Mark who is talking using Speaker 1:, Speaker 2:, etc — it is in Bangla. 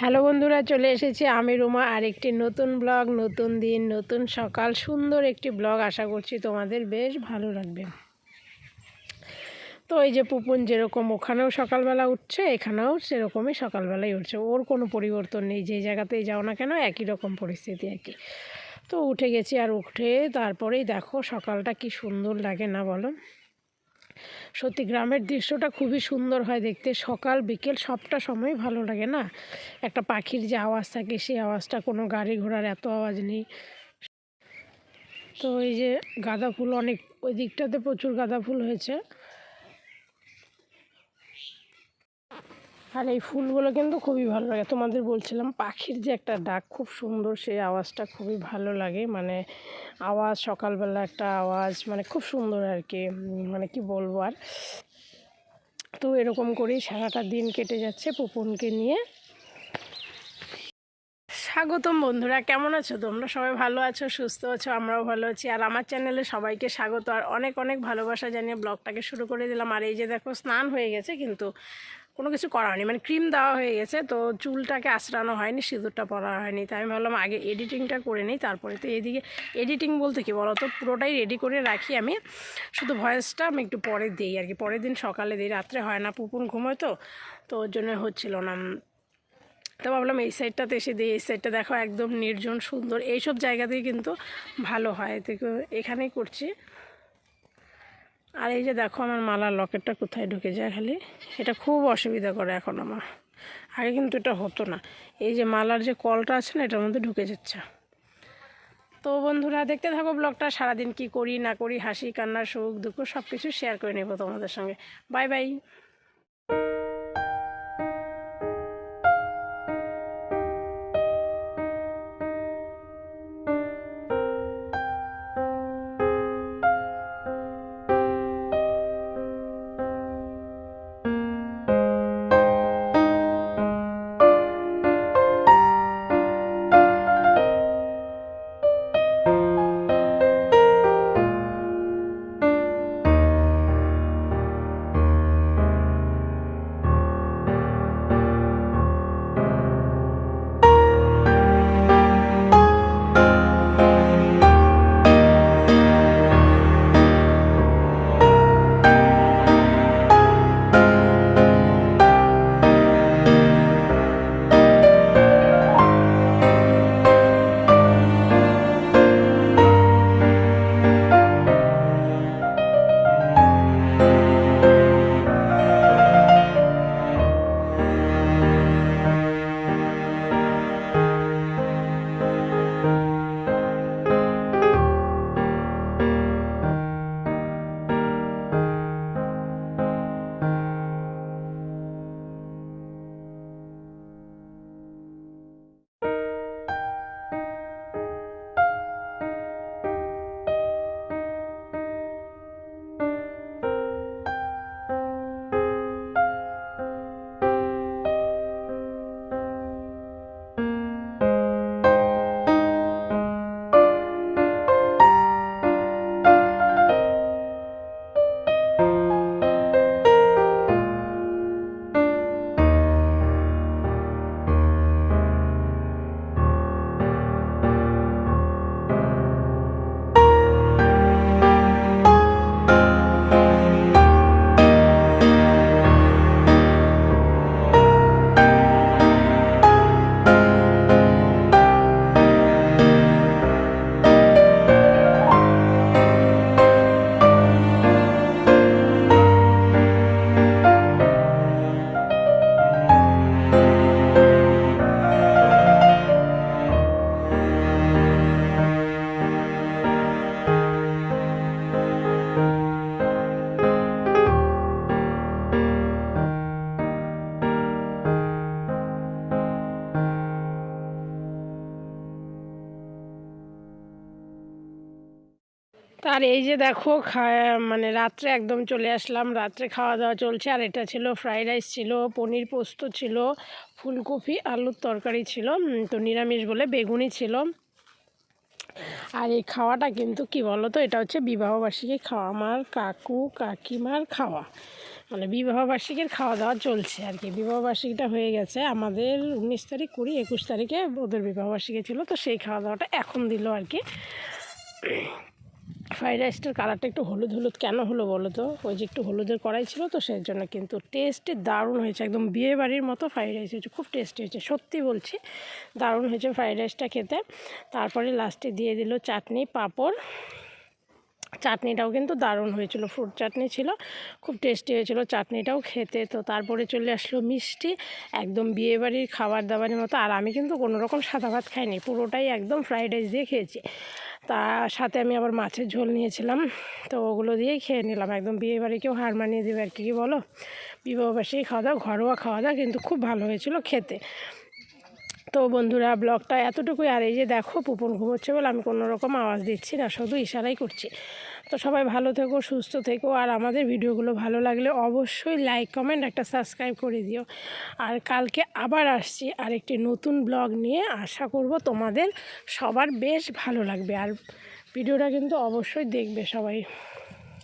Speaker 1: হ্যালো বন্ধুরা, চলে এসেছি আমি রুমা আরেকটি নতুন ব্লগ, নতুন দিন, নতুন সকাল, সুন্দর একটি ব্লগ আশা করছি তোমাদের বেশ ভালো লাগবে। তো এই যে পুপুন যেরকম ওখানেও সকালবেলা উঠছে, এখানেও সেরকমই সকালবেলায় উঠছে। ওর কোনো পরিবর্তন নেই, যে জায়গাতেই যাও না কেন, একই রকম পরিস্থিতি আর কি তো উঠে গেছি আর উঠে তারপরেই দেখো সকালটা কি সুন্দর লাগে না বলো? সত্যি গ্রামের দৃশ্যটা খুবই সুন্দর হয় দেখতে। সকাল, বিকেল সবটা সময় ভালো লাগে না? একটা পাখির যে আওয়াজ থাকে, সেই আওয়াজটা কোনো গাড়ি ঘোড়ার এত আওয়াজ নেই। তো এই যে গাঁদা ফুল, অনেক ওই দিকটাতে প্রচুর গাঁদা ফুল হয়েছে। আর এই ফুলগুলো কিন্তু খুবই ভালো লাগে। তোমাদের বলছিলাম, পাখির যে একটা ডাক খুব সুন্দর, সেই আওয়াজটা খুবই ভালো লাগে। মানে আওয়াজ, সকালবেলা একটা আওয়াজ মানে খুব সুন্দর আর কি মানে কি বলব আর। তো এরকম করেই সারাটা দিন কেটে যাচ্ছে পুপনকে নিয়ে। স্বাগতম বন্ধুরা, কেমন আছো? তোমরা সবাই ভালো আছো, সুস্থ আছো, আমরাও ভালো আছি। আর আমার চ্যানেলে সবাইকে স্বাগত। আর অনেক অনেক ভালোবাসা জানিয়ে ব্লগটাকে শুরু করে দিলাম। আর এই যে দেখো, স্নান হয়ে গেছে কিন্তু কোনো কিছু করা হয়নি মানে ক্রিম দেওয়া হয়ে গেছে, তো চুলটাকে আঁচড়ানো হয়নি, সিঁদুরটা পরা হয়নি। তাই আমি ভাবলাম আগে এডিটিংটা করে নিই, তারপরে তো এদিকে এডিটিং বলতে কি বলো তো পুরোটাই রেডি করে রাখি আমি। শুধু ভয়েসটা আমি একটু পরে দিই আর কি। পরের দিন সকালে দিই, রাত্রে হয় না পুপুন ঘুমোয় তো তো ওর জন্য হচ্ছিল না। তো ভাবলাম এই সাইডটাতে এসে দিই, এই সাইডটা দেখো একদম নির্জন, সুন্দর। এইসব জায়গাতেই কিন্তু ভালো হয়। দেখো এখানেই করছি। আর এই যে দেখো আমার মালার লকেটটা কোথায় ঢুকে যায় খালি এটা খুব অসুবিধা করে এখন আমার। আগে কিন্তু এটা হতো না। এই যে মালার যে কলটা আছে না, এটার মধ্যে ঢুকে যাচ্ছে। তো বন্ধুরা, দেখতে থাকো ব্লগটা, সারাদিন কি করি, না করি, হাসি, কান্না, সুখ, দুঃখ সব কিছু শেয়ার করে নেব তোমাদের সঙ্গে। বাই বাই তার এই যে দেখো মানে রাত্রে একদম চলে আসলাম, রাত্রে খাওয়া দাওয়া চলছে। আর এটা ছিল ফ্রাইড রাইস ছিল, পনির পোস্ত ছিল, ফুলকপি, আলুর তরকারি ছিল তো নিরামিষ বলে বেগুনি ছিল। আর এই খাওয়াটা কিন্তু কি বলো তো এটা হচ্ছে বিবাহবার্ষিকী খাওয়া। আমার কাকু কাকিমার খাওয়া। মানে বিবাহবার্ষিকীর খাওয়া দাওয়া চলছে আর কি। বিবাহবার্ষিকীটা হয়ে গেছে। আমাদের উনিশ তারিখ, কুড়ি, একুশ তারিখে ওদের বিবাহবার্ষিকী ছিল, তো সেই খাওয়া দাওয়াটা এখন দিল আর কি। ফ্রাইড রাইসটার কালারটা একটু হলুদ হলুদ কেন হলো বলো তো? ওই যে একটু হলুদের কড়াই ছিল তো সেই জন্য কিন্তু টেস্টে দারুণ হয়েছে। একদম বিয়ে বাড়ির মতো ফ্রাইড রাইস হয়েছে, খুব টেস্টি হয়েছে, সত্যি বলছি। দারুণ হয়েছে ফ্রাইড রাইসটা খেতে। তারপরে লাস্টে দিয়ে দিল চাটনি, পাঁপড়। চাটনিটাও কিন্তু দারুণ হয়েছিল ফ্রুট চাটনি ছিল, খুব টেস্টি হয়েছিল চাটনিটাও খেতে। তো তারপরে চলে আসলো মিষ্টি, একদম বিয়েবাড়ির খাবার দাবারের মতো। আর আমি কিন্তু কোনো রকম সাদা ভাত খাইনি, পুরোটাই একদম ফ্রাইড রাইস দিয়ে খেয়েছি। তার সাথে আমি আবার মাছের ঝোল নিয়েছিলাম। তো ওগুলো দিয়েই খেয়ে নিলাম। একদম বিয়েবাড়িকেও হার মানিয়ে দেবে আর কি, কী বলো? বিবাহবাসী খাওয়া দাওয়া, ঘরোয়া খাওয়া দাওয়া কিন্তু খুব ভালো হয়েছিল খেতে। তো বন্ধুরা, ব্লগটা এতটুকুই। আর এই যে দেখো, পুপন ঘুমোচ্ছে বলে আমি কোনো রকম আওয়াজ দিচ্ছি না, শুধু ইশারাই করছি। তো সবাই ভালো থেকো, সুস্থ থেকো। আর আমাদের ভিডিওগুলো ভালো লাগলে অবশ্যই লাইক, কমেন্ট, একটা সাবস্ক্রাইব করে দিও। আর কালকে আবার আসছি আর একটি নতুন ব্লগ নিয়ে। আশা করব তোমাদের সবার বেশ ভালো লাগবে। আর ভিডিওটা কিন্তু অবশ্যই দেখবে সবাই।